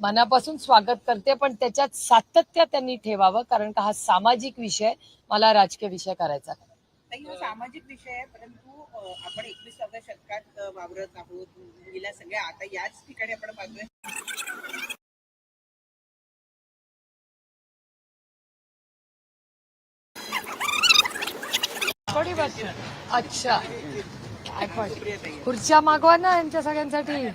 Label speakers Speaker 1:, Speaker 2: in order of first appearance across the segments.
Speaker 1: मनापासून स्वागत करते पण त्याच्यात सातत्य त्यांनी ठेवावं कारण का हा सामाजिक विषय मला राजकीय विषय करायचा
Speaker 2: हा सामाजिक विषय आहे परंतु आपण एकविसाव्या शतकात वावरत आहोत. महिला सगळ्या आता याच ठिकाणी आपण पाहतोय.
Speaker 1: थोडी बस अच्छा. खुर्च्या मागवा ना यांच्या सगळ्यांसाठी.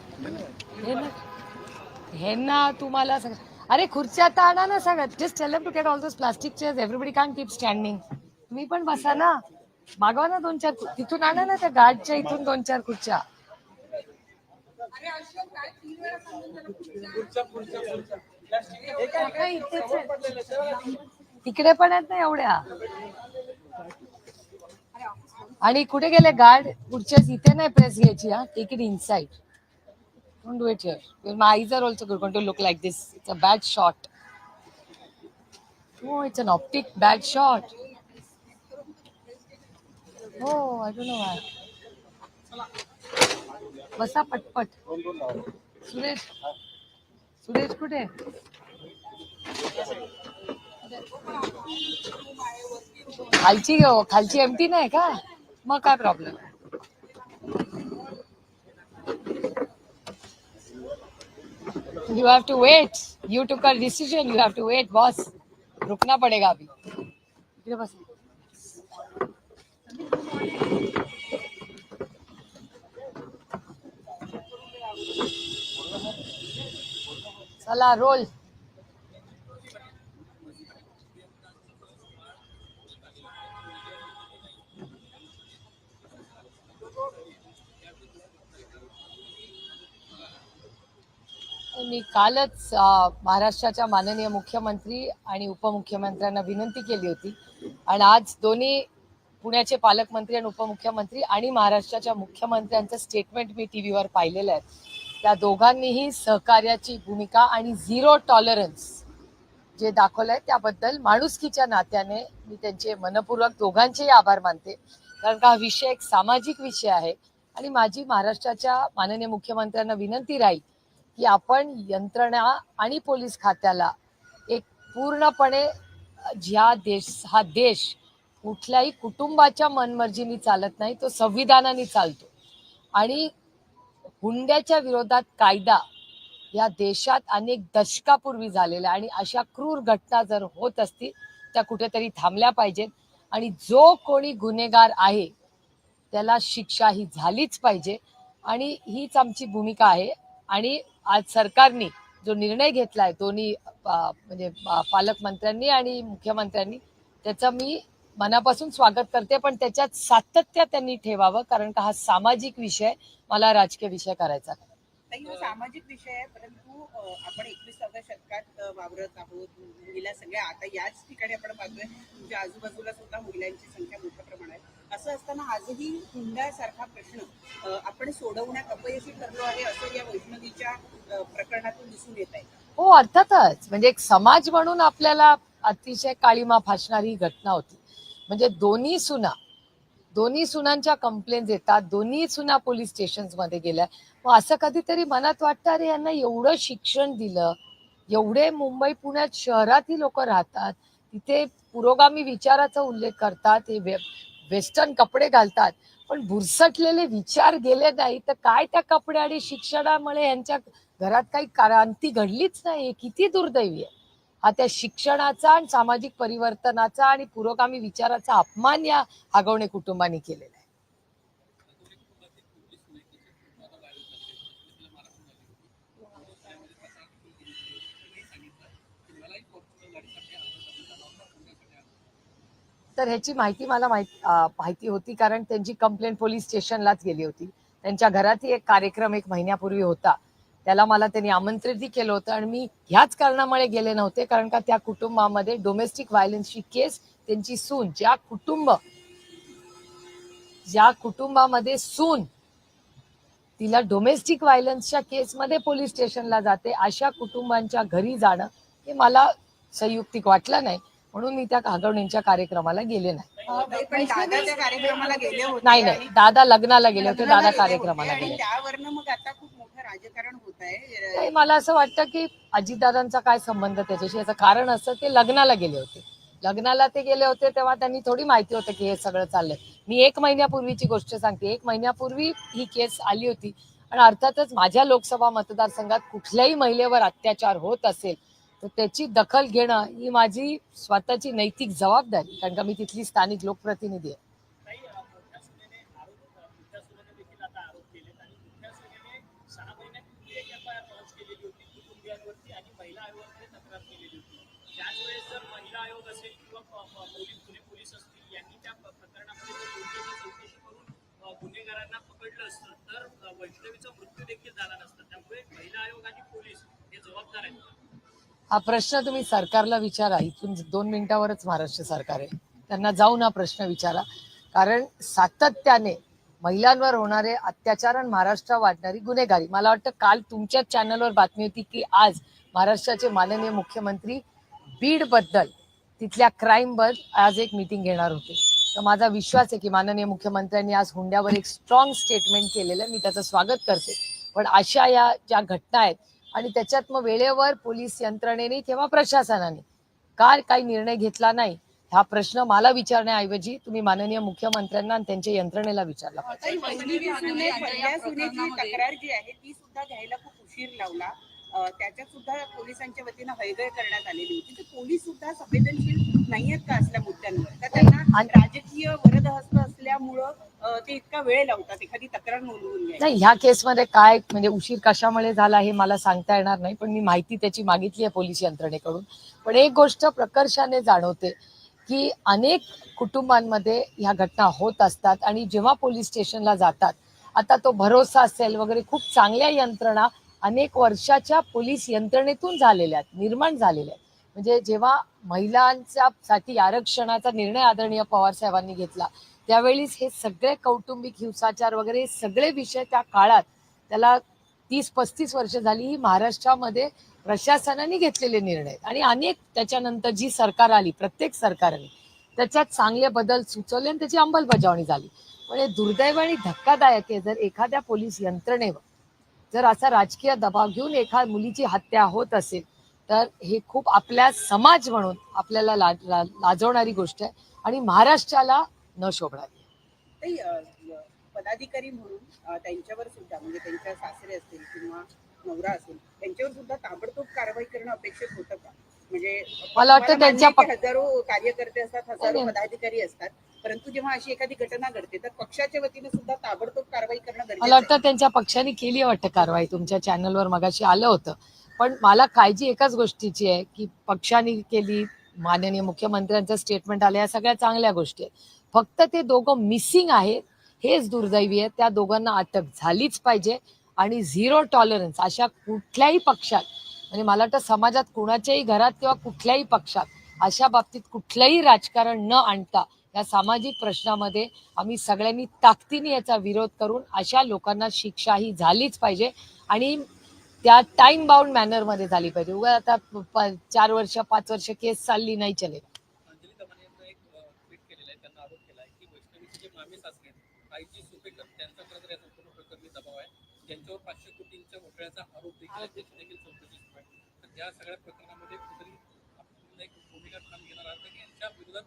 Speaker 1: हे ना तुम्हाला सगळं अरे खुर्च्या तर आणा ना सगळ्यात. Just tell to get all those plastic chairs everybody can keep standing तुम्ही पण बसा ना. मागवा ना दोन चार तिथून आणा ना त्या गार्डच्या इथून दोन चार खुर्च्या. इकडे पण आहेत ना एवढ्या. आणि कुठे गेले? गार्ड पुढच्या इथे नाही प्रेस घ्यायची हा. Take it inside don't do it here my eyes are also going to look like this it's a bad shot हो it's an optic bad shot हो आय डोंट नो वाय बसा पटपट सुरेश सुरेश कुठे खालची घेऊ खालची एमटी नाही का मग काय problem you have to wait you to कर decision you have to wait boss रुकना पड़ेगा अभी। बस। चला रोल। मी कालच महाराष्ट्राच्या माननीय मुख्यमंत्री आणि उपमुख्यमंत्र्यांना विनंती केली होती. आणि आज दोन्ही पुण्याचे पालकमंत्री आणि उपमुख्यमंत्री आणि महाराष्ट्राच्या मुख्यमंत्र्यांचं स्टेटमेंट मी टी व्हीवर पाहिलेलं आहे. त्या दोघांनीही सहकार्याची भूमिका आणि झिरो टॉलरन्स जे दाखवलं आहे त्याबद्दल माणुसकीच्या नात्याने मी त्यांचे मनपूर्वक दोघांचेही आभार मानते. कारण का हा विषय एक सामाजिक विषय आहे आणि माझी महाराष्ट्राच्या माननीय मुख्यमंत्र्यांना विनंती राहील की आपण यंत्रणा आणि पोलीस खात्याला एक पूर्णपणे ज्या देश हा देश कुठल्याही कुटुंबाच्या मनमर्जीने चालत नाही तो संविधानाने चालतो. आणि हुंड्याच्या विरोधात कायदा या देशात अनेक दशकापूर्वी झालेला आणि अशा क्रूर घटना जर होत असतील त्या कुठेतरी थांबल्या पाहिजेत. आणि जो कोणी गुन्हेगार आहे त्याला शिक्षा ही झालीच पाहिजे. आणि हीच आमची भूमिका आहे. आणि आज सरकारने जो निर्णय घेतलाय दोन्ही म्हणजे पालकमंत्र्यांनी आणि मुख्यमंत्र्यांनी त्याचं मी मनापासून स्वागत करते. पण त्याच्यात सातत्य त्यांनी ठेवावं कारण का हा सामाजिक विषय मला राजकीय विषय करायचा.
Speaker 2: सामाजिक विषय आहे परंतु आपण एकविसाव्या शतकात वावरत आहोत. मुलीला सगळ्या आता याच ठिकाणी आपण पाहतोय तुमच्या आजूबाजूला सुद्धा महिलांची संख्या मोठ्या प्रमाणात असं असताना आजही हुंडासारखा प्रश्न आपण सोडवण्यात अपयशी ठरलो आहे असं या वैष्णवीच्या प्रकरणातून दिसून येत आहे.
Speaker 1: हो अर्थातच. म्हणजे एक समाज म्हणून आपल्याला अतिशय काळीमा फासणारी ही घटना होती. म्हणजे दोन्ही सुना दोन्ही सुनांच्या कंप्लेंट येतात दोन्ही सुना पोलीस स्टेशनमध्ये गेल्या. मग असं कधीतरी मनात वाटतं अरे यांना एवढं शिक्षण दिलं एवढे मुंबई पुण्यात शहरात ही लोक राहतात तिथे पुरोगामी विचाराचा उल्लेख करतात हे वेस्टर्न कपडे घालतात. पण भुरसटलेले विचार गेले नाही तर काय त्या कपडे आणि शिक्षणामुळे यांच्या घरात काही क्रांती घडलीच नाही किती दुर्दैवी आहे. हा त्या शिक्षणाचा आणि सामाजिक परिवर्तनाचा आणि पुरोगामी विचाराचा अपमान या आगवणे कुटुंबाने केलेला आहे. तर ह्याची माहिती मला माहीत माहिती होती कारण त्यांची कंप्लेंट पोलीस स्टेशनलाच गेली होती. त्यांच्या घरातही एक कार्यक्रम एक महिन्यापूर्वी होता. त्याला मला त्यांनी आमंत्रितही केलं होतं आणि मी ह्याच कारणामुळे गेले नव्हते कारण का त्या कुटुंबामध्ये डोमेस्टिक व्हायलन्सची केस त्यांची सून ज्या कुटुंब ज्या कुटुंबामध्ये सून तिला डोमेस्टिक व्हायलन्सच्या केसमध्ये पोलीस स्टेशनला जाते अशा कुटुंबांच्या घरी जाणं हे मला संयुक्तिक वाटलं नाही. म्हणून मी त्या कागवणींच्या कार्यक्रमाला गेले नाही.
Speaker 2: पण दादा त्या कार्यक्रमाला गेले होते.
Speaker 1: नाही नाही. दादा लग्नाला गेले होते दादा कार्यक्रमाला गेले.
Speaker 2: आणि त्यावरनं मग आता खूप मोठं राजकारण होत आहे.
Speaker 1: नाही, मला असं वाटतं की अजितदादांचा काय संबंध त्याच्याशी? याचं कारण असं ते लग्नाला गेले होते. लग्नाला ते गेले होते तेव्हा त्यांनी थोडी माहिती होतं की हे सगळं चाललंय. मी एक महिन्यापूर्वीची गोष्ट सांगते. एक महिन्यापूर्वी ही केस आली होती. आणि अर्थातच माझ्या लोकसभा मतदारसंघात कुठल्याही महिलेवर अत्याचार होत असेल तर त्याची दखल घेणं ही माझी स्वतःची नैतिक जबाबदारी कारण का मी तिथली स्थानिक लोकप्रतिनिधी आहे.
Speaker 3: तर वैष्णवीचा मृत्यू देखील झाला नसता. त्यामुळे महिला आयोग आणि पोलीस हे जबाबदार आहेत.
Speaker 1: हा प्रश्न तुम्ही सरकारला विचारा. इथून दोन मिनिटावरच महाराष्ट्र सरकार आहे. त्यांना जाऊन हा प्रश्न विचारा. कारण सातत्याने महिलांवर होणारे अत्याचार आणि महाराष्ट्रात वाढणारी गुन्हेगारी. मला वाटतं काल तुमच्याच चॅनलवर बातमी होती की आज महाराष्ट्राचे माननीय मुख्यमंत्री बीडबद्दल तिथल्या क्राईम आज एक मीटिंग घेणार होते. तर माझा विश्वास आहे की माननीय मुख्यमंत्र्यांनी आज हुंड्यावर एक स्ट्रॉंग स्टेटमेंट केलेलं मी त्याचं स्वागत करते. पण अशा या ज्या घटना आहेत आणि त्याच्यात मग वेळेवर पोलीस यंत्रणेने किंवा प्रशासनाने का काही निर्णय घेतला नाही हा प्रश्न मला विचारण्याऐवजी तुम्ही माननीय मुख्यमंत्र्यांना आणि त्यांच्या यंत्रणेला विचारला
Speaker 2: तक्रार जी आहे ती सुद्धा घ्यायला खूप उशीर लावला. त्याच्यात सुद्धा पोलिसांच्या वतीनं हयगय करण्यात आलेली होती. तर पोलीस सुद्धा संवेदनशील नाहीयेत का असल्या मुद्द्यांवर? का त्यांना राजकीय वरदहस्त असल्यामुळं ते इतका वेळ लावतात एखादी तक्रार नोंदवून
Speaker 1: नाही ह्या केसमध्ये काय म्हणजे उशीर कशामुळे झाला हे मला सांगता येणार नाही पण मी माहिती त्याची मागितली आहे पोलीस यंत्रणेकडून. पण एक गोष्ट प्रकर्षाने जाणवते की अनेक कुटुंबांमध्ये ह्या घटना होत असतात आणि जेव्हा पोलीस स्टेशनला जातात आता तो भरोसा असेल वगैरे खूप चांगल्या यंत्रणा अनेक वर्षाच्या पोलीस यंत्रणेतून झालेल्या आहेत निर्माण झालेल्या आहेत म्हणजे जेव्हा महिलांच्या साठी आरक्षणाचा निर्णय आदरणीय पवार साहेबांनी घेतला त्यावेळीच हे सगळे कौटुंबिक हिंसाचार वगैरे हे सगळे विषय त्या काळात त्याला तीस पस्तीस वर्ष झाली ही महाराष्ट्रामध्ये प्रशासनाने घेतलेले निर्णय आहेत. आणि अनेक त्याच्यानंतर जी सरकार आली प्रत्येक सरकारने त्याच्यात चांगले बदल सुचवले आणि त्याची अंमलबजावणी झाली पण हे दुर्दैव आणि धक्कादायक आहे जर एखाद्या पोलीस यंत्रणेवर जर असा राजकीय दबाव घेऊन एखाद मुलीची हत्या होत असेल तर हे खूप आपल्या समाज म्हणून आपल्याला लाजवणारी गोष्ट आहे आणि महाराष्ट्राला न शोभणारी
Speaker 2: पदाधिकारी म्हणून त्यांच्यावर सुद्धा म्हणजे त्यांच्या सासरे असतील किंवा नवरा असेल त्यांच्यावर सुद्धा ताबडतोब कारवाई करणं अपेक्षित होतं का म्हणजे
Speaker 1: मला वाटतं त्यांच्या
Speaker 2: हजारो कार्यकर्ते असतात हजारो
Speaker 1: नाही.
Speaker 2: पदाधिकारी असतात परंतु जेव्हा अशी एखादी घटना घडते तर पक्षाच्या वतीने सुद्धा ताबडतोब कारवाई करणं
Speaker 1: मला
Speaker 2: गरजेचं.
Speaker 1: वाटतं त्यांच्या पक्षाने केली वाटतं कारवाई. तुमच्या चॅनलवर मगाशी आलं होतं. पण मला काळजी एकाच गोष्टीची आहे की पक्षाने केली माननीय मुख्यमंत्र्यांचं स्टेटमेंट आलं या सगळ्या चांगल्या गोष्टी आहेत. फक्त ते दोघं मिसिंग आहेत हेच दुर्दैवी आहे. त्या दोघांना अटक झालीच पाहिजे आणि झिरो टॉलरन्स अशा कुठल्याही पक्षात म्हणजे मला वाटतं समाजात कुणाच्याही घरात किंवा कुठल्याही पक्षात अशा बाबतीत कुठलंही राजकारण न आणता या सामाजिक प्रश्नामध्ये आम्ही सगळ्यांनी ताकदीने याचा विरोध करून अशा लोकांना शिक्षा ही झालीच पाहिजे आणि त्या टाइम बाउंड मॅनरमध्ये झाली पाहिजे. उगा आता प- चार वर्ष पाच वर्ष केस चालली नाही चले.
Speaker 3: या सगळ्या प्रकरणामध्ये कुठेतरी आपण एक भूमिका घेणार आहात की यांच्या विरोधात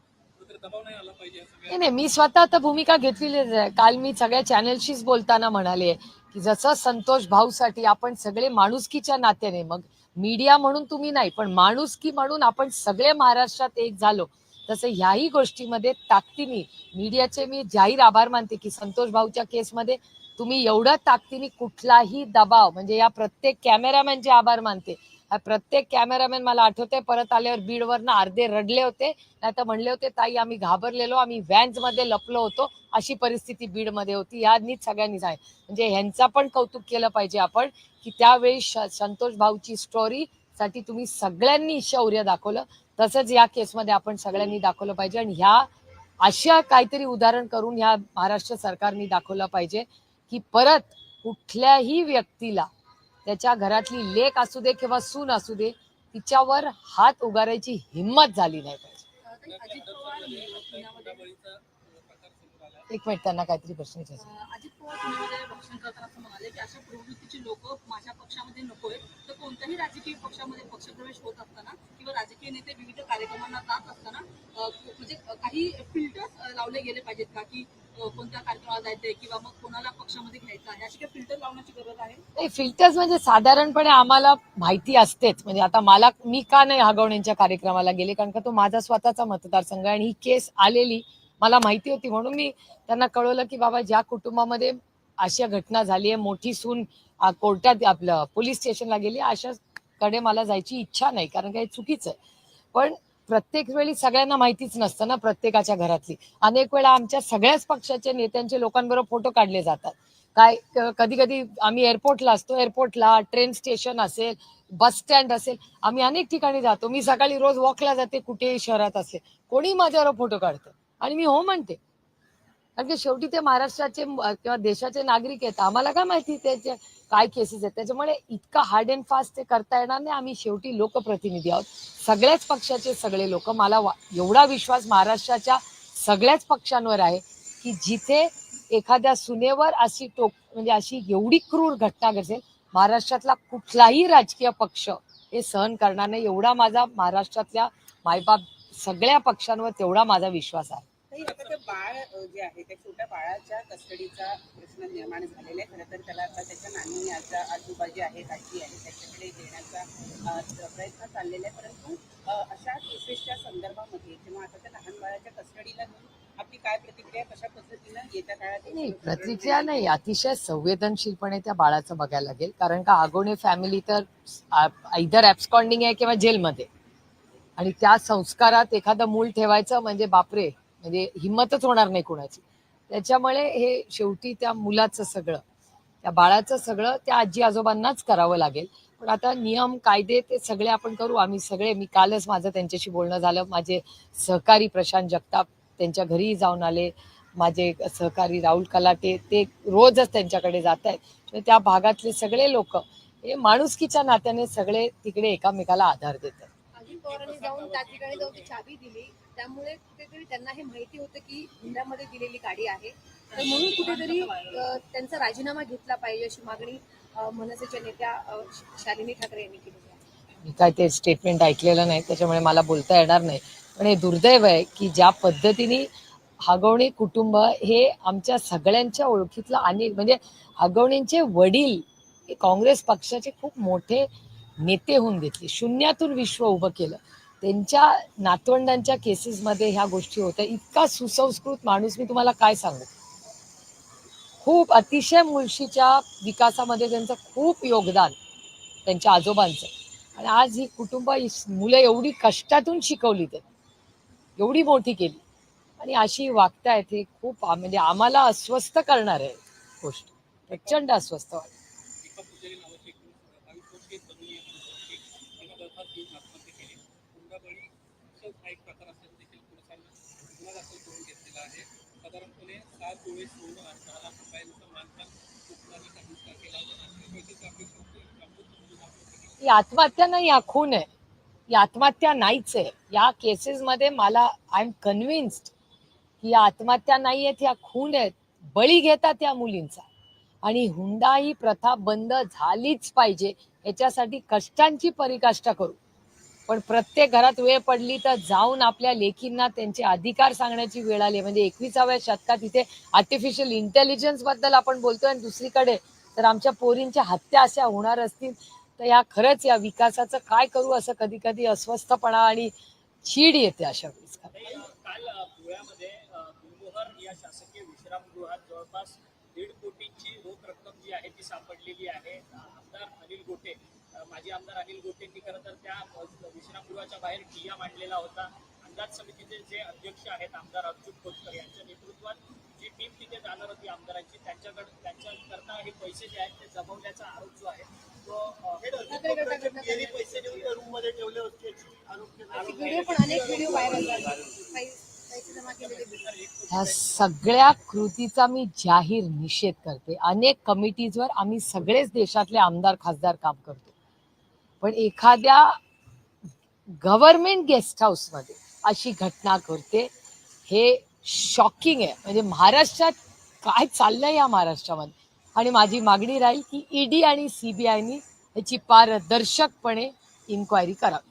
Speaker 3: नाही
Speaker 1: नाही मी स्वतः आता भूमिका घेतलेलीच आहे. काल मी सगळ्या चॅनलशीच बोलताना म्हणाले की जसं संतोष भाऊसाठी आपण सगळे माणुसकीच्या नात्याने मग मीडिया म्हणून तुम्ही नाही पण माणुसकी म्हणून आपण सगळे महाराष्ट्रात एक झालो तसं ह्याही गोष्टीमध्ये ताकदीने मीडियाचे मी जाहीर आभार मानते की संतोष भाऊच्या केसमध्ये तुम्ही एवढं ताकदीने कुठलाही दबाव म्हणजे या प्रत्येक कॅमेरामॅनचे आभार मानते. प्रत्येक कॅमेरामॅन मला आठवते परत आल्यावर बीडवरनं अर्धे रडले होते. नाही तर म्हणले होते ताई आम्ही घाबरलेलो आम्ही व्हॅन्समध्ये लपलो होतो. अशी परिस्थिती बीडमध्ये होती. यांनीच सगळ्यांनीच आहे म्हणजे ह्यांचा पण कौतुक केलं पाहिजे आपण की त्यावेळी संतोष भाऊची स्टोरी साठी तुम्ही सगळ्यांनी शौर्य दाखवलं. तसंच या केसमध्ये आपण सगळ्यांनी दाखवलं पाहिजे आणि ह्या अशा काहीतरी उदाहरण करून ह्या महाराष्ट्र सरकारने दाखवलं पाहिजे की परत कुठल्याही व्यक्तीला त्याच्या घरातली लेक असू दे किंवा सून असू दे तिच्यावर हात उगारायची हिंमत झाली नाही पाहिजे. एक मिनिट त्यांना काहीतरी प्रश्न विचारायचा आहे.
Speaker 4: अजित पवार पुण्यामध्ये भाषण करताना असं म्हणाले की अशा प्रवृत्तीची लोक माझ्या पक्षामध्ये नकोय. तर कोणत्याही राजकीय पक्षामध्ये पक्षप्रवेश होत असताना किंवा राजकीय नेते विविध कार्यक्रमांना जात असताना अं, म्हणजे काही फिल्टर्स लावले गेले पाहिजेत का? की अं, कोणत्या कार्यक्रमाला जायचंय किंवा मग कोणाला पक्षामध्ये घ्यायचं आहे? अशी काही फिल्टर लावण्याची गरज आहे?
Speaker 1: नाही फिल्टर्स म्हणजे साधारणपणे आम्हाला माहिती असतेच. म्हणजे आता मला मी का नाही हगवण्यांच्या कार्यक्रमाला गेले? कारण का तो माझा स्वतःचा मतदारसंघ आहे आणि ही केस आलेली मला माहिती होती म्हणून मी त्यांना कळवलं की बाबा ज्या कुटुंबामध्ये अशा घटना झाली आहे मोठी सून कोर्टात आपलं पोलीस स्टेशनला गेली अशाकडे मला जायची इच्छा नाही कारण काही चुकीचं आहे. पण प्रत्येक वेळी सगळ्यांना माहितीच नसतं ना प्रत्येकाच्या घरातली. अनेक वेळा आमच्या सगळ्याच पक्षाचे नेत्यांचे लोकांबरोबर फोटो काढले जातात. काय कधी कधी आम्ही एअरपोर्टला असतो एअरपोर्टला ट्रेन स्टेशन असेल बस स्टँड असेल आम्ही अनेक ठिकाणी जातो. मी सकाळी रोज वॉकला जाते कुठेही शहरात असेल. कोणी माझ्यावर फोटो काढतं. आणि मी हो म्हणते. कारण की शेवटी ते महाराष्ट्राचे किंवा देशाचे नागरिक आहेत. आम्हाला काय माहिती त्याचे काय केसेस आहेत? त्याच्यामुळे इतका हार्ड अँड फास्ट ते करता येणार नाही. आम्ही शेवटी लोकप्रतिनिधी आहोत. सगळ्याच पक्षाचे सगळे लोक. मला वा- एवढा विश्वास महाराष्ट्राच्या सगळ्याच पक्षांवर आहे की जिथे एखाद्या सुनेवर अशी टोक म्हणजे अशी एवढी क्रूर घटना घडेल महाराष्ट्रातला कुठलाही राजकीय पक्ष हे सहन करणार नाही. एवढा माझा महाराष्ट्रातल्या मायबाप सगळ्या पक्षांवर तेवढा माझा विश्वास आहे.
Speaker 2: ताई, आता ते बाळ जे आहे त्या छोट्या बाळाच्या कस्टडीचा प्रश्न निर्माण झालेला आहे. खरं तर त्याला आता त्याच्या नानी आता आजोबा जे आहेत आजी आहे त्याच्याकडे देण्याचा प्रयत्न चाललेला आहे. परंतु अशा केसेसच्या संदर्भामध्ये किंवा आता त्या लहान बाळाच्या कस्टडीला घेऊन आपली काय प्रतिक्रिया कशा पद्धतीनं येत्या काळात
Speaker 1: नाही प्रतिक्रिया नाही. अतिशय संवेदनशीलपणे त्या बाळाचं बघायला लागेल. कारण का आगोणे फॅमिली तर इधर ऍब्सकॉन्डिंग आहे किंवा जेलमध्ये आणि त्या संस्कारात एखादं मूल ठेवायचं म्हणजे बापरे म्हणजे हिंमतच होणार नाही कुणाची. त्याच्यामुळे हे शेवटी त्या मुलाचं सगळं त्या बाळाचं सगळं त्या आजी आजोबांनाच करावं लागेल. पण आता नियम कायदे ते सगळे आपण करू. आम्ही सगळे मी कालच माझं त्यांच्याशी बोलणं झालं. माझे सहकारी प्रशांत जगताप त्यांच्या घरीही जाऊन आले. माझे सहकारी राहुल कलाटे ते रोजच त्यांच्याकडे जात आहेत. त्या भागातले सगळे लोक हे माणुसकीच्या नात्याने सगळे तिकडे एकामेकाला आधार देतात.
Speaker 5: त्यामुळे कुठेतरी त्यांना हे माहिती होतं की हुंड्यामध्ये दिलेली गाडी आहे. तर म्हणून कुठेतरी त्यांचा राजीनामा घेतला पाहिजे अशी मागणी मनसेच्या नेत्या शालिनी ठाकरे यांनी केली आहे.
Speaker 1: मी काय ते स्टेटमेंट ऐकलेलं नाही त्याच्यामुळे मला बोलता येणार नाही. पण हे दुर्दैव आहे की ज्या पद्धतीने हगवणी कुटुंब हे आमच्या सगळ्यांच्या ओळखीतलं आणि म्हणजे हगवणींचे वडील हे काँग्रेस पक्षाचे खूप मोठे नेते होऊन घेतले. शून्यातून विश्व उभं केलं. त्यांच्या नातवंडांच्या केसेसमध्ये ह्या गोष्टी होत्या. इतका सुसंस्कृत माणूस मी तुम्हाला काय सांगू? खूप अतिशय मुळशीच्या विकासामध्ये त्यांचं खूप योगदान त्यांच्या आजोबांचं. आणि आज ही कुटुंब मुलं एवढी कष्टातून शिकवली ते. एवढी मोठी केली. आणि अशी वागतायत हे खूप म्हणजे आम्हाला अस्वस्थ करणार आहे गोष्ट. प्रचंड अस्वस्थ वाटत
Speaker 3: दीपक पुजारी नावाची एक बावीस वर्षीय तरुणी आहे ती तिने बर्फात घेऊन आत्महत्या केली हुंडाबळीचा हा एक प्रकार असल्याचं देखील पोलिसांना गुन्हा दाखल करून घेतलेला आहे. साधारणपणे सात तोळे सोडून आणि दहा लाख रुपयांचं मानधन कोकणाने काढून केला
Speaker 1: ही आत्महत्या नाही हा खून आहे. ही आत्महत्या नाहीच आहे. या केसेसमध्ये मला आय एम कन्व्हिन्स्ड की या आत्महत्या नाही आहेत या खून आहेत बळी घेतात या मुलींचा. आणि हुंडा ही प्रथा बंद झालीच पाहिजे. याच्यासाठी कष्टांची परिकाष्ठा करू. पण प्रत्येक घरात वेळ पडली तर जाऊन आपल्या लेखींना त्यांचे अधिकार सांगण्याची वेळ आली. म्हणजे एकविसाव्या शतकात इथे आर्टिफिशियल इंटेलिजन्सबद्दल आपण बोलतोय आणि दुसरीकडे तर आमच्या पोरींच्या हत्या अशा होणार असतील तर या खरंच या विकासाचं काय करू असं कधी कधी अस्वस्थपणा आणि चीड येते अशा वेळेस.
Speaker 3: काल या शासकीय विश्रामगृहात जवळपास दीड कोटींची रोख रक्कम जी आहे ती सापडलेली आहे. आमदार अनिल गोटे माजी आमदार अनिल गोटेंनी खरं तर त्या विश्रामगृहाच्या बाहेर ठिय्या मांडलेला होता. अंदाज समितीचे जे अध्यक्ष आहेत आमदार अर्जुन खोतकर यांच्या नेतृत्वात जी टीम तिथे जाणार होती आमदारांची त्यांच्याकडे त्यांच्याकरता हे पैसे जे आहेत ते जमवल्याचा आरोप जो आहे तो पैसे देऊन रूममध्ये ठेवले होते.
Speaker 1: ह्या सगळ्या कृतीचा मी जाहीर निषेध करते. अनेक कमिटीजवर आम्ही सगळेच देशातले आमदार खासदार काम करतो. पण एखाद्या गव्हर्नमेंट गेस्ट हाऊसमध्ये अशी घटना घडते हे शॉकिंग आहे. म्हणजे महाराष्ट्रात काय चाललंय या महाराष्ट्रामध्ये? आणि माझी मागणी राहील की ईडी आणि सीबीआयनी याची पारदर्शकपणे इन्क्वायरी करावी.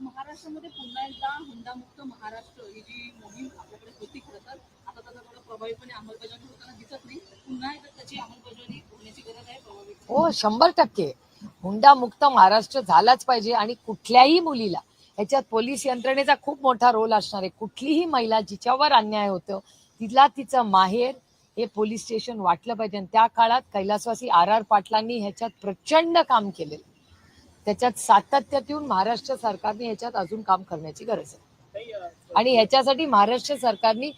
Speaker 4: महाराष्ट्रामध्ये पुन्हा एकदा हुंडामुक्त महाराष्ट्र ही जी मोहीम आपल्याकडे होती खरं तर. आता त्याचा थोडा प्रभावीपणे अंमलबजावणी होताना दिसत नाही. पुन्हा एकदा त्याची अंमलबजावणी होण्याची गरज आहे प्रभावीपणे.
Speaker 1: हो शंभर टक्के. हुंडा मुक्त महाराष्ट्र झालाच पाहिजे आणि कुठल्याही मुलीला. ह्याच्यात पोलीस यंत्रणेचा खूप मोठा रोल असणार आहे. कुठलीही महिला जिच्यावर अन्याय होतो तिला तिचं माहेर हे पोलीस स्टेशन वाटलं पाहिजे. आणि त्या काळात कैलासवासी आर आर पाटलांनी ह्याच्यात प्रचंड काम केलेलं त्याच्यात सातत्यात येऊन महाराष्ट्र सरकारने ह्याच्यात अजून काम करण्याची गरज आहे. आणि ह्याच्यासाठी महाराष्ट्र सरकारने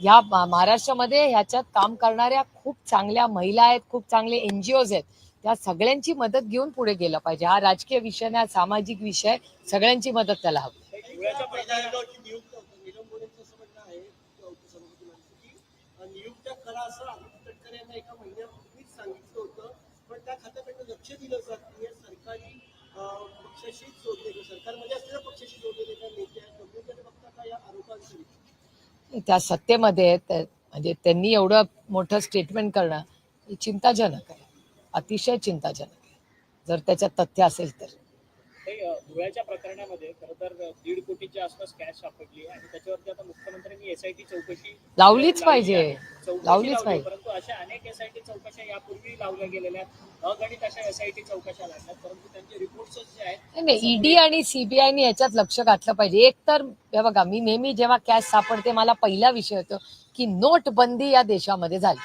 Speaker 1: ह्या महाराष्ट्रामध्ये ह्याच्यात काम करणाऱ्या खूप चांगल्या महिला आहेत खूप चांगले एनजीओज आहेत. त्या सगळ्यांची मदत घेऊन पुढे गेलं पाहिजे. हा राजकीय विषय नाही हा सामाजिक विषय. सगळ्यांची मदत त्याला हवी.
Speaker 6: त्या
Speaker 1: सत्तेमध्ये म्हणजे त्यांनी एवढं मोठं स्टेटमेंट करणं हे चिंताजनक आहे. अतिशय चिंताजनक आहे. जर त्याच्यात तथ्य असेल तर.
Speaker 3: धुळ्याच्या प्रकरणामध्ये खरं तर दीड कोटीच्या आसपास कॅश सापडली आणि त्याच्यावरती आता मुख्यमंत्र्यांनी एसआयटी चौकशी
Speaker 1: लावलीच
Speaker 3: लावली
Speaker 1: पाहिजे. लावलीच
Speaker 3: लावली,
Speaker 1: पाहिजे.
Speaker 3: परंतु अशा अनेक एसआयटी चौकशा यापूर्वी लावल्या गेलेल्या अगणित अशा एसआयटी चौकशा परंतु त्यांचे जे आहेत
Speaker 1: नाही, ईडी आणि सीबीआयने याच्यात लक्ष घातलं पाहिजे. एक तर हे बघा मी नेहमी जेव्हा कॅश सापडते मला पहिला विषय होतो की नोटबंदी या देशामध्ये झाली.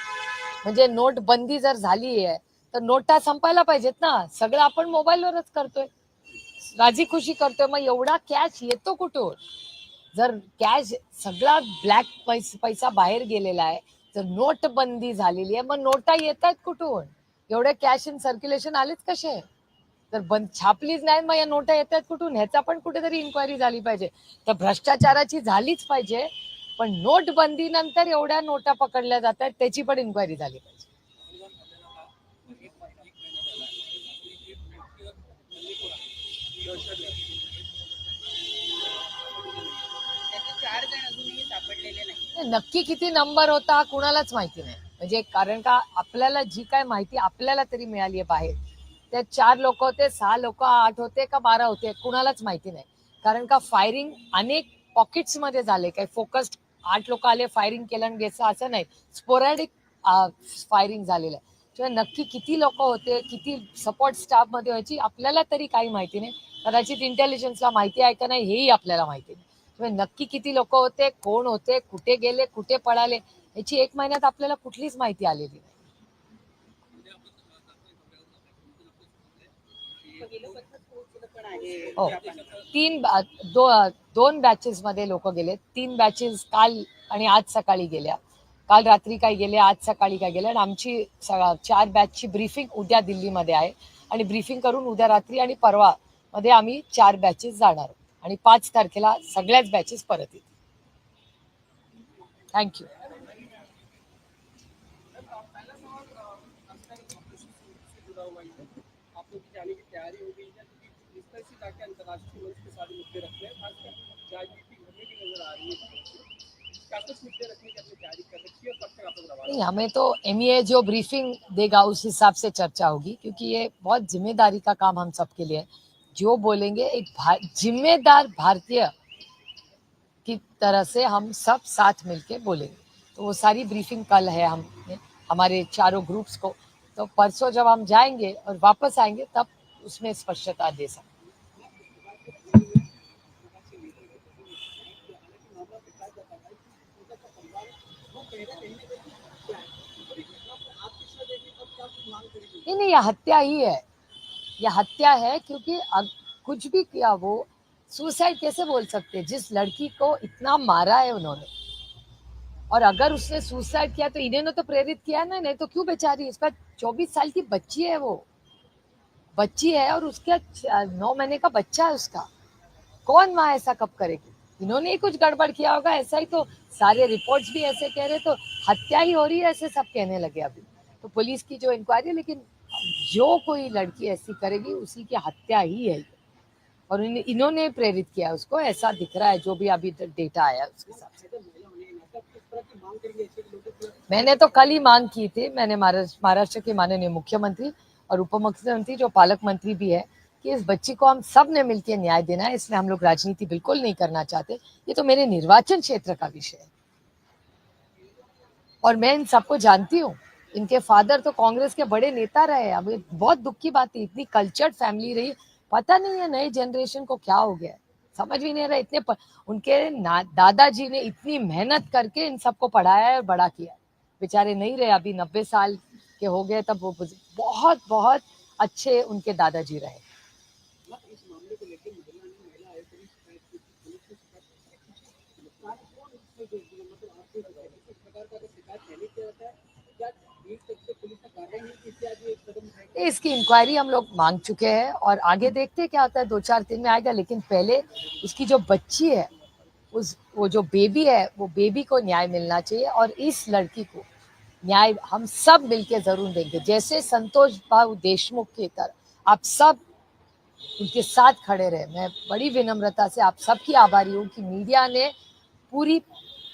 Speaker 1: म्हणजे नोटबंदी जर झाली आहे तर नोटा संपायला पाहिजेत ना. सगळं आपण मोबाईलवरच करतोय. राजी खुशी करतोय. मग एवढा कॅश येतो कुठून? जर कॅश सगळा ब्लॅक पैसा बाहेर गेलेला आहे जर नोटबंदी झालेली आहे मग नोटा येत आहेत कुठून? एवढे कॅश इन सर्क्युलेशन आलेच कसे? तर बंद छापलीच नाही मग या नोटा येत आहेत कुठून? ह्याचा पण कुठेतरी इन्क्वायरी झाली पाहिजे. तर भ्रष्टाचाराची झालीच पाहिजे पण नोटबंदी नंतर एवढ्या नोटा पकडल्या जात आहेत त्याची पण इन्क्वायरी झाली पाहिजे. नक्की किती नंबर होता कुणालाच माहिती नाही. म्हणजे कारण का आपल्याला जी काय माहिती आपल्याला तरी मिळाली आहे बाहेर. त्यात चार लोक होते सहा लोक आठ होते का बारा होते कुणालाच माहिती नाही. कारण का फायरिंग अनेक पॉकेट्समध्ये झाले काही फोकस्ड आठ लोक आले फायरिंग केलं आणि गेलं असं नाही. स्पोरॅडिक फायरिंग झालेलं आहे. किंवा नक्की किती लोक होते किती सपोर्ट स्टाफमध्ये व्हायची आपल्याला तरी काही माहिती नाही. कदाचित इंटेलिजन्सला माहिती आहे का नाही हेही आपल्याला माहिती नाही. म्हणजे नक्की किती लोक होते कोण होते कुठे गेले कुठे पळाले याची एक महिन्यात आपल्याला कुठलीच माहिती आलेली नाही. हो. तीन दो, दोन बॅचेस मध्ये लोक गेले. तीन बॅचेस काल आणि आज सकाळी गेल्या. काल रात्री काय गेले आज सकाळी काय गेले. आणि आमची स- चार बॅचची ब्रीफिंग उद्या दिल्लीमध्ये आहे. आणि ब्रीफिंग करून उद्या रात्री आणि परवा मध्ये आम्ही चार बॅचेस जाणार. आहोत. आणि पाच तारखेला सगळ्याच बॅचेस परत येतील. थँक्यू नहीं, हमें तो एम जो ब्रीफिंग देगा उस हिसाब से चर्चा होगी, क्योंकि ये बहुत ज़िम्मेदारी का काम हम सबके लिए है। जो बोलेंगे एक भा, जिम्मेदार भारतीय की तरह से हम सब साथ मिलके बोलेंगे। तो वो सारी ब्रीफिंग कल है हम हमारे चारों ग्रुप्स को। तो परसों जब हम जाएँगे और वापस आएँगे तब उसमें स्पष्टता दे सकते नहीं नहीं हत्या ही है। यह हत्या है, क्योंकि कुछ भी किया वो सुसाइड कैसे बोल सकते जिस लड़की को इतना मारा है उन्होंने। और अगर उसने सुसाइड किया तो इन्होंने तो प्रेरित किया ना, नहीं तो क्यों बेचारी? उसका चौबीस साल की बच्ची है वो। बच्ची है और उसका नौ महीने का बच्चा है उसका। कौन माँ ऐसा कब करेगी? इन्होंने ही कुछ गड़बड़ किया होगा, ऐसा ही तो सारे रिपोर्ट्स भी ऐसे कह रहे तो हत्या ही हो रही है, ऐसे सब कहने लगे अभी। तो पुलिस की जो इंक्वायरी लेकिन जो कोई लड़की ऐसी करेगी उसी की हत्या ही है। और इन, इन्होंने प्रेरित किया उसको ऐसा दिख रहा है जो भी अभी डेटा आया उसके हिसाब से। मैंने तो कल ही मांग की थी मैंने महाराष्ट्र के माननीय मुख्यमंत्री और उप मुख्यमंत्री जो पालक मंत्री भी है कि इस बच्ची को हम सबने मिलकर न्याय देना है इसलिए हम लोग राजनीति बिल्कुल नहीं करना चाहते। ये तो मेरे निर्वाचन क्षेत्र का विषय है। और मैं इन सबको जानती हूँ। इनके फादर तो कांग्रेस के बड़े नेता रहे, अब बहुत दुख की बात है इतनी कल्चर्ड फैमिली रही। पता नहीं है नई जनरेशन को क्या हो गया। समझ भी नहीं रहा, इतने प... उनके दादाजी ने इतनी मेहनत करके इन सबको पढ़ाया है और बड़ा किया। बेचारे नहीं रहे, अभी नब्बे साल के हो गए, तब वो बहुत बहुत अच्छे उनके दादाजी रहे
Speaker 6: इस मामले को लेकर महिला ने महिला आयोग को भी शिकायत की थी, पुलिस को शिकायत की थी। नुकसान कौन इसमें जो जो मतलब आपको किस प्रकार का अगर शिकायत पहले किया जाता है क्या बीच तक से पुलिस ने कार्रवाई नहीं की इसलिए आज ये कदम उठाया गया?
Speaker 1: इसकी इंक्वायरी हम लोग मांग चुके हैं और आगे देखते हैं क्या होता है। दो चार दिन में आएगा, लेकिन पहले उसकी जो बच्ची है, उस, वो जो बेबी है, वो बेबी को न्याय मिलना चाहिए और इस लड़की को न्याय हम सब मिलके ज़रूर देंगे। जैसे संतोष बाबू देशमुख की तरह आप सब उनके साथ खड़े रहे। मैं बड़ी विनम्रता से आप सबकी आभारी हूँ कि मीडिया ने पूरी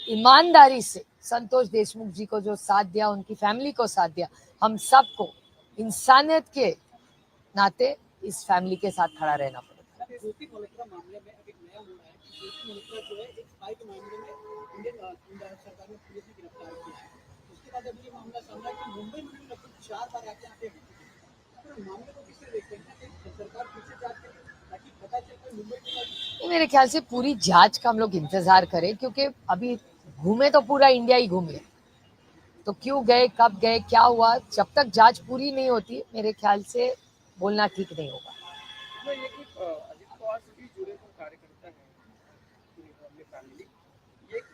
Speaker 1: ईमानदारी से संतोष देशमुख जी को जो साथ दिया उनकी फैमिली को साथ दिया हम सबको इंसानियत के नाते इस फैमिली के साथ खड़ा रहना पड़ेगा मेरे ख्याल से पूरी जाँच का हम लोग इंतज़ार करें क्योंकि अभी घूमे तो पूरा इंडिया ही घूमे। तो क्यों गए, कब गए, क्या हुआ, जब तक जाँच पूरी नहीं होती, मेरे ख्याल से बोलना ठीक नहीं होगा।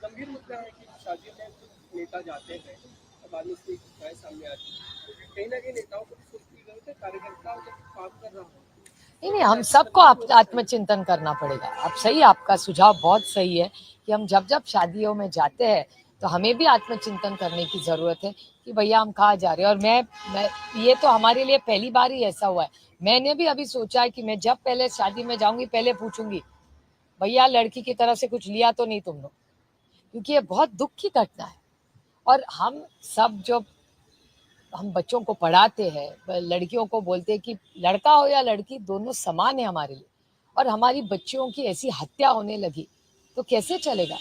Speaker 6: गंभीर मुद्दा है कि शादी में कुछ नेता जाते हैं और तो कहीं ना कहीं नेताओं को की ज़रूरत है कार्यकर्ता काम कर रहा हो
Speaker 1: नहीं नहीं, हम सबको आत्मचिंतन करना पड़ेगा। आप सही, आपका सुझाव बहुत सही है कि हम जब जब शादियों में जाते हैं तो हमें भी आत्मचिंतन करने की ज़रूरत है कि भैया हम कहाँ जा रहे हैं। और मैं मैं, ये तो हमारे लिए पहली बार ही ऐसा हुआ है। मैंने भी अभी सोचा है कि मैं जब पहले शादी में जाऊँगी, पहले पूछूँगी, भैया, लड़की की तरफ़ से कुछ लिया तो नहीं तुम लोग? क्योंकि ये बहुत दुख की घटना है। और हम सब जो हम बच्चों को पढ़ाते हैं लड़कियों को बोलते हैं कि लड़का हो या लड़की, दोनों समान है हमारे लिए। और हमारी बच्चियों की ऐसी हत्या होने लगी तो कैसे चलेगा?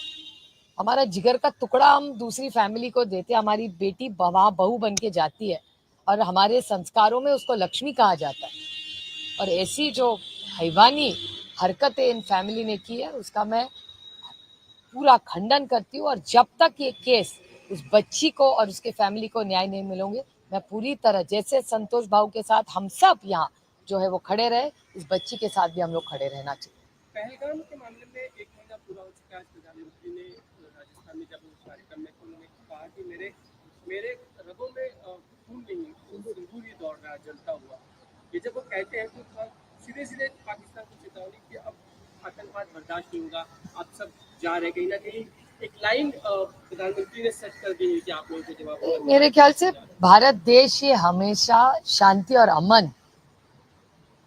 Speaker 1: हमारा जिगर का टुकड़ा हम दूसरी फैमिली को देते हमारी बेटी वहाँ बहू बन के जाती है, और हमारे संस्कारों में उसको लक्ष्मी कहा जाता है। और ऐसी जो हैवानी, हरकतें इन फैमिली ने की है, उसका मैं पूरा खंडन करती हूँ, और जब तक ये केस उस बच्ची को और उसके फैमिली को न्याय नहीं मिलोगे मैं पूरी तरह जैसे संतोष भाव के साथ हम सब यहाँ जो है वो खड़े रहे, इस बच्ची के साथ भी हम लोग खड़े रहना चाहिए।
Speaker 6: पहलगाम के मामले में एक महीना पूरा हो चुका है प्रधानमंत्री ने राजस्थान में जब कार्यक्रम में उन्होंने कहा कि मेरे मेरे रगों में खून नहीं सिंदूर ही दौड़ रहा जलता हुआ। ये जब वो कहते हैं तो सीधे सीधे पाकिस्तान को चेतावनी कि अब आतंकवाद बर्दाश्त नहीं होगा, आप सब जा रहे कहीं ना कहीं एक लाइन प्रधानमंत्री ने सेट कर दी है कि आप लोगों जवाब
Speaker 1: मेरे ख्याल से भारत देश ये हमेशा शांति और अमन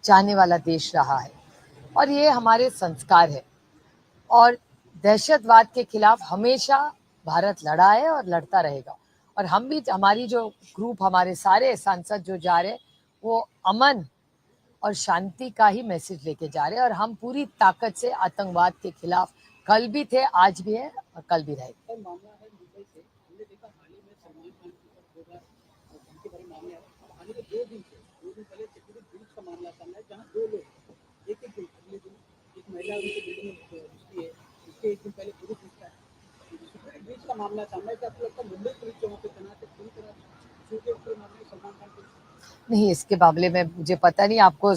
Speaker 1: चाहने वाला देश रहा है और ये हमारे संस्कार है। और दहशतवाद के खिलाफ हमेशा भारत लड़ा है और लड़ता रहेगा। और हम भी, हमारी जो ग्रुप हमारे सारे सांसद जो जा रहे हैं, वो अमन और शांति का ही मैसेज लेके जा रहे हैं। और हम पूरी ताकत से आतंकवाद के खिलाफ कल भी थे आज भी है और कल भी रहेगी। नहीं इसके मामले में मुझे पता नहीं आपको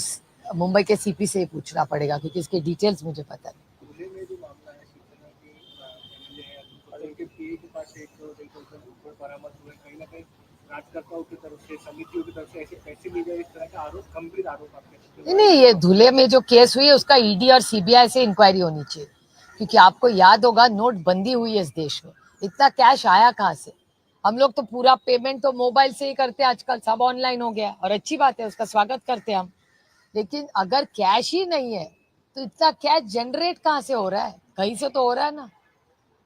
Speaker 1: मुंबई के सीपी से ही पूछना पड़ेगा क्योंकि इसके डिटेल्स मुझे पता नहीं।
Speaker 6: पास एक बरामद हुए। कहीं ना कहीं राजकर्ताओं की तरफ़ से, समितियों की तरफ़ से ऐसे पैसे गए इस तरह के आरोप, गंभीर आरोप
Speaker 1: नहीं ये धुले में जो केस हुई है, उसका ईडी और सीबीआई से इंक्वायरी होनी चाहिए। क्योंकि आपको याद होगा नोटबंदी हुई है इस देश में। इतना कैश आया कहाँ से? हम लोग तो पूरा पेमेंट तो मोबाइल से ही करते हैं आजकल, सब ऑनलाइन हो गया और अच्छी बात है, उसका स्वागत करते हैं हम। लेकिन अगर कैश ही नहीं है तो इतना कैश जनरेट कहाँ से हो रहा है? कहीं से तो हो रहा है ना।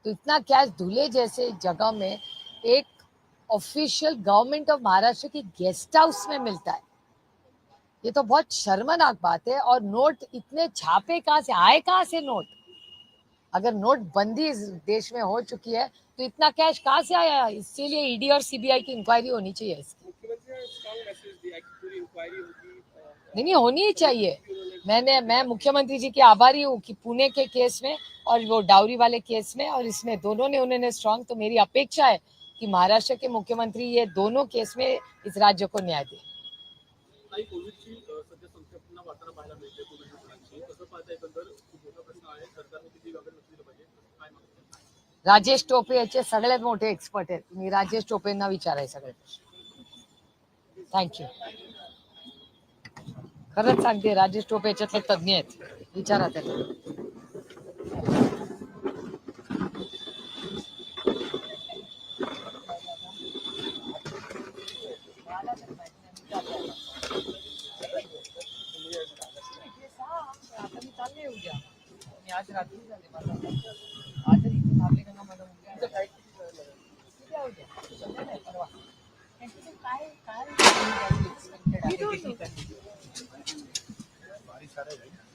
Speaker 1: तो इतना कैश धुले जैसे जगह में एक ऑफिशियल गवर्नमेंट ऑफ़ महाराष्ट्र की गेस्ट हाउस में मिलता है। ये तो बहुत शर्मनाक बात है और नोट इतने छापे कहाँ से आए कहाँ से नोट अगर नोट बंदी इस देश में हो चुकी है तो इतना कैश कहाँ से आया? इसके लिए ईडी और सीबीआई की इंक्वायरी होनी चाहिए इसकी। नहीं नहीं होनी ही चाहिए। मैंने मैं मुख्यमंत्री जी की आभारी हूँ कि पुणे के केस में और वो डाउरी वाले केस में और इसमें दोनों ने उन्होंने स्ट्रांग तो मेरी अपेक्षा है कि महाराष्ट्र के मुख्यमंत्री ये दोनों केस में इस राज्य को न्याय दे। राजेश टोपे याचे सगळ्यात मोठे एक्सपर्ट आहेत. तुम्ही राजेश टोपेंना विचाराय सगळे थँक्यू खरंच सांगते राजेश टोपे याच्यातले तज्ज्ञ आहेत. विचारा त्याला. आज रात्री झाले मला आज इथे थांबले का ना मला उद्या उद्या उद्या सध्या नाही परवा त्यांचं काय काय
Speaker 7: बारीक सारे